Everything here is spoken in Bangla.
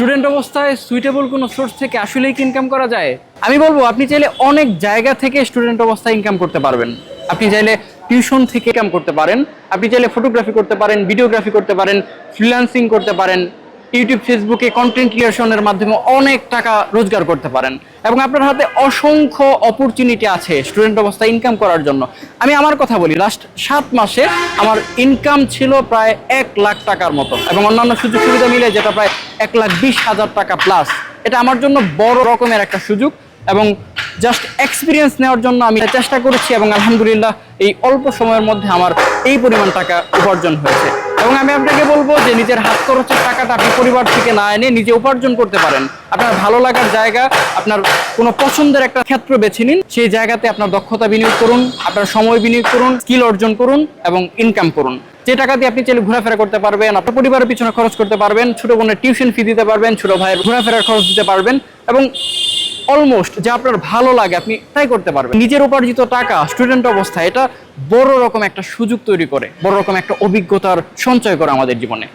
স্টুডেন্ট অবস্থায় সুইটেবল কোনো সোর্স থেকে আসলেই কি ইনকাম করা যায়? আমি বলব, আপনি চাইলে অনেক জায়গা থেকে স্টুডেন্ট অবস্থায় ইনকাম করতে পারবেন। আপনি চাইলে টিউশন থেকে ইনকাম করতে পারেন। আপনি চাইলে ফটোগ্রাফি করতে পারেন ভিডিওগ্রাফি করতে পারেন ফ্রিল্যান্সিং করতে পারেন ইউটিউব ফেসবুকে কন্টেন্ট ক্রিয়েশনের মাধ্যমে অনেক টাকা রোজগার করতে পারেন। এবং আপনার হাতে অসংখ্য অপরচুনিটি আছে স্টুডেন্ট অবস্থায় ইনকাম করার জন্য। আমি আমার কথা বলি লাস্ট সাত মাসে আমার ইনকাম ছিল প্রায় এক লাখ টাকার মতো। এবং অন্যান্য সুযোগ সুবিধা মিলে যেটা প্রায় এক লাখ বিশ হাজার টাকা প্লাস এটা আমার জন্য বড় রকমের একটা সুযোগ এবং জাস্ট এক্সপিরিয়েন্স নেওয়ার জন্য আমি চেষ্টা করেছি এবং আলহামদুলিল্লাহ এই অল্প সময়ের মধ্যে আমার এই পরিমাণ টাকা উপার্জন হয়েছে। এবং আমি আপনাকে বলব যে নিজের হাত খরচের টাকাটা আপনি পরিবার থেকে না এনে নিজে উপার্জন করতে পারেন। আপনার ভালো লাগার জায়গা, আপনার কোনো পছন্দের একটা ক্ষেত্র বেছে নিন, সেই জায়গাতে আপনার দক্ষতা বিনিয়োগ করুন, আপনার সময় বিনিয়োগ করুন স্কিল অর্জন করুন এবং ইনকাম করুন। যে টাকা দিয়ে আপনি চাইলে ঘোরাফেরা করতে পারবেন, আপনার পরিবারের পিছনে খরচ করতে পারবেন, ছোট বোনের টিউশন ফি দিতে পারবেন, ছোট ভাইয়ের ঘোরাফেরার খরচ দিতে পারবেন এবং অলমোস্ট যা আপনার ভালো লাগে, আপনি তাই করতে পারবেন। নিজের উপার্জিত টাকা স্টুডেন্ট অবস্থায় এটা বড় রকম একটা সুযোগ তৈরি করে, বড় রকম একটা অভিজ্ঞতার সঞ্চয় করে আমাদের জীবনে।